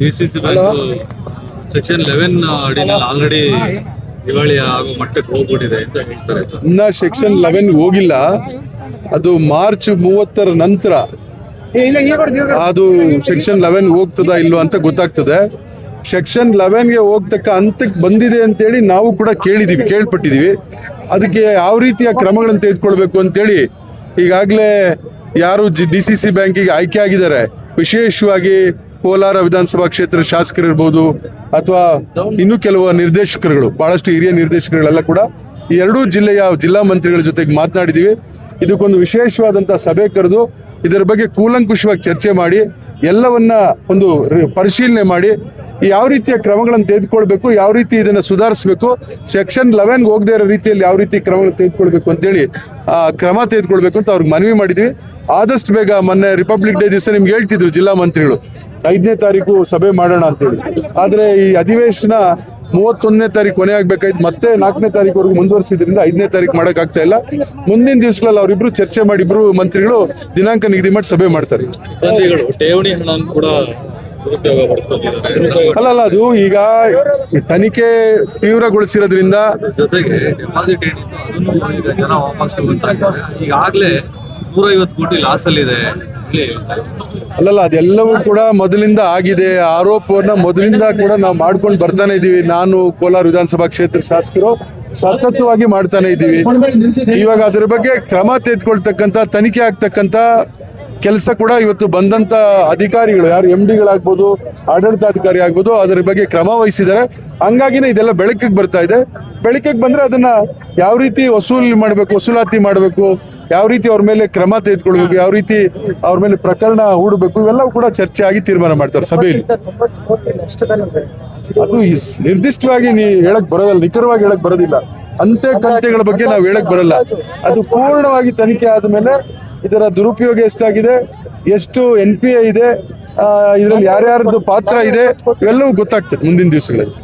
D C C bank section eleven ಅಡಿನಲ್ಲಿ already ದಿವಾಳಿ ಆಗೋ ಮಟ್ಟಕ್ಕೆ ಹೋಗ್ಬಿಟ್ಟಿದೆ ಅಂತ ಹೇಳ್ತಾರೆ. ಇನ್ನ ಸೆಕ್ಷನ್ ಲೆವೆನ್ ಹೋಗಿಲ್ಲ. ಅದು ಮಾರ್ಚ್ ಮೂವತ್ತರ ನಂತರ ಅದು ಸೆಕ್ಷನ್ ಲೆವೆನ್ ಹೋಗ್ತದ ಇಲ್ವಾ ಅಂತ ಗೊತ್ತಾಗ್ತದೆ. ಸೆಕ್ಷನ್ ಲೆವೆನ್ಗೆ ಹೋಗ್ತಕ್ಕ ಹಂತಕ್ಕೆ ಬಂದಿದೆ ಅಂತೇಳಿ ನಾವು ಕೂಡ ಕೇಳಿದೀವಿ ಕೇಳ್ಪಟ್ಟಿದ್ದೀವಿ ಅದಕ್ಕೆ ಯಾವ ರೀತಿಯ ಕ್ರಮಗಳನ್ನು ತೆಗೆದುಕೊಳ್ಬೇಕು ಅಂತೇಳಿ ಈಗಾಗಲೇ ಯಾರು ಡಿ ಸಿ ಸಿ ಬ್ಯಾಂಕಿಗೆ ಆಯ್ಕೆ ಆಗಿದ್ದಾರೆ. ವಿಶೇಷವಾಗಿ ಕೋಲಾರ ವಿಧಾನಸಭಾ ಕ್ಷೇತ್ರ ಶಾಸಕರಿರ್ಬೋದು ಅಥವಾ ಇನ್ನೂ ಕೆಲವು ನಿರ್ದೇಶಕರುಗಳು, ಬಹಳಷ್ಟು ಹಿರಿಯ ನಿರ್ದೇಶಕರುಗಳೆಲ್ಲ ಕೂಡ ಈ ಎರಡೂ ಜಿಲ್ಲೆಯ ಜಿಲ್ಲಾ ಮಂತ್ರಿಗಳ ಜೊತೆಗೆ ಮಾತನಾಡಿದ್ದೀವಿ ಇದಕ್ಕೊಂದು ವಿಶೇಷವಾದಂಥ ಸಭೆ ಕರೆದು ಇದರ ಬಗ್ಗೆ ಕೂಲಂಕುಷವಾಗಿ ಚರ್ಚೆ ಮಾಡಿ ಎಲ್ಲವನ್ನ ಒಂದು ಪರಿಶೀಲನೆ ಮಾಡಿ ಯಾವ ರೀತಿಯ ಕ್ರಮಗಳನ್ನು ತೆಗೆದುಕೊಳ್ಬೇಕು, ಯಾವ ರೀತಿ ಇದನ್ನ ಸುಧಾರಿಸಬೇಕು, ಸೆಕ್ಷನ್ ಲೆವೆನ್ಗೆ ಹೋಗದೇ ಇರೋ ರೀತಿಯಲ್ಲಿ ಯಾವ ರೀತಿ ಕ್ರಮಗಳನ್ನು ತೆಗೆದುಕೊಳ್ಬೇಕು ಅಂತೇಳಿ ಕ್ರಮ ತೆಗೆದುಕೊಳ್ಬೇಕು ಅಂತ ಅವ್ರಿಗೆ ಮನವಿ ಮಾಡಿದ್ವಿ. ಆದಷ್ಟು ಬೇಗ ಮೊನ್ನೆ ರಿಪಬ್ಲಿಕ್ ಡೇ ದಿವಸ ನಿಮ್ಗೆ ಹೇಳ್ತಿದ್ರು ಜಿಲ್ಲಾ ಮಂತ್ರಿಗಳು, ಐದನೇ ತಾರೀಕು ಸಭೆ ಮಾಡೋಣ ಅಂತೇಳಿ. ಆದರೆ ಈ ಅಧಿವೇಶನ ಮೂವತ್ತೊಂದನೇ ತಾರೀಕು ಕೊನೆ ಆಗ್ಬೇಕಾಯ್ತು, ಮತ್ತೆ ನಾಲ್ಕನೇ ತಾರೀಕುವರೆಗೂ ಮುಂದುವರಿಸಿದ್ರಿಂದ ಐದನೇ ತಾರೀಕು ಮಾಡಕ್ ಆಗ್ತಾ ಇಲ್ಲ. ಮುಂದಿನ ದಿವಸಗಳಲ್ಲಿ ಅವರಿಬ್ರು ಚರ್ಚೆ ಮಾಡಿ ಇಬ್ರು ಮಂತ್ರಿಗಳು ದಿನಾಂಕ ನಿಗದಿ ಮಾಡಿ ಸಭೆ ಮಾಡ್ತಾರೆ. ಅಲ್ಲ ಅಲ್ಲ ಅದು ಈಗ ತನಿಖೆ ತೀವ್ರಗೊಳಿಸಿರೋದ್ರಿಂದ ಜೊತೆಗೆ ಡೆಪಾಸಿಟ್ ಏನಿತ್ತು ಅದನ್ನು ಜನ ವಾಪಸ್ ಈಗಾಗಲೇ ನೂರೈವತ್ತು ಕೋಟಿ ಲಾಸ್ ಅಲ್ಲಿ ಇದೆ ಹೇಳಿ ಹೇಳ್ತಾ ಅಲ್ಲಲ್ಲ ಅದೆಲ್ಲವೂ ಕೂಡ ಮೊದಲಿಂದ ಆಗಿದೆ. ಆರೋಪವನ್ನ ಮೊದಲಿಂದ ಕೂಡ ನಾವು ಮಾಡ್ಕೊಂಡು ಬರ್ತಾನೆ ಇದೀವಿ. ನಾನು ಕೋಲಾರ ವಿಧಾನಸಭಾ ಕ್ಷೇತ್ರ ಶಾಸಕರು ಸತತವಾಗಿ ಮಾಡ್ತಾನೆ ಇದ್ದೀವಿ ಇವಾಗ ಅದ್ರ ಬಗ್ಗೆ ಕ್ರಮ ತೆಗೆದುಕೊಳ್ತಕ್ಕಂಥ ತನಿಖೆ ಆಗ್ತಕ್ಕಂಥ ಕೆಲಸ ಕೂಡ ಇವತ್ತು ಬಂದಂತ ಅಧಿಕಾರಿಗಳು ಯಾರು ಎಂ ಡಿಗಳಾಗ್ಬೋದು ಆಡಳಿತಾಧಿಕಾರಿ ಆಗ್ಬೋದು ಅದರ ಬಗ್ಗೆ ಕ್ರಮ ವಹಿಸಿದ್ದಾರೆ. ಹಂಗಾಗಿನೇ ಇದೆಲ್ಲ ಬೆಳಕಿಗೆ ಬರ್ತಾ ಇದೆ. ಬೆಳಕಿಗೆ ಬಂದ್ರೆ ಅದನ್ನ ಯಾವ ರೀತಿ ವಸೂಲಿ ಮಾಡಬೇಕು ವಸೂಲಾತಿ ಮಾಡಬೇಕು ಯಾವ ರೀತಿ ಅವ್ರ ಮೇಲೆ ಕ್ರಮ ತೆಗೆದುಕೊಳ್ಬೇಕು ಯಾವ ರೀತಿ ಅವ್ರ ಮೇಲೆ ಪ್ರಕರಣ ಹೂಡಬೇಕು ಇವೆಲ್ಲವೂ ಕೂಡ ಚರ್ಚೆ ಆಗಿ ತೀರ್ಮಾನ ಮಾಡ್ತಾರೆ ಸಭೆಯಲ್ಲಿ. ಅದು ನಿರ್ದಿಷ್ಟವಾಗಿ ನೀ ಹೇಳಕ್ ಬರೋದಲ್ಲ ನಿಖರವಾಗಿ ಹೇಳಕ್ ಬರೋದಿಲ್ಲ. ಅಂತೆ ಕಂತೆಗಳ ಬಗ್ಗೆ ನಾವು ಹೇಳಕ್ ಬರಲ್ಲ. ಅದು ಪೂರ್ಣವಾಗಿ ತನಿಖೆ ಆದ್ಮೇಲೆ ಇದರ ದುರುಪಯೋಗ ಎಷ್ಟಾಗಿದೆ? ಎಷ್ಟು ಎನ್ ಪಿ ಎ ಇದೆ? ಇದರಲ್ಲಿ ಯಾರ್ಯಾರದ್ದು ಪಾತ್ರ ಇದೆ? ಇವೆಲ್ಲವೂ ಗೊತ್ತಾಗ್ತದೆ ಮುಂದಿನ ದಿವಸಗಳಲ್ಲಿ.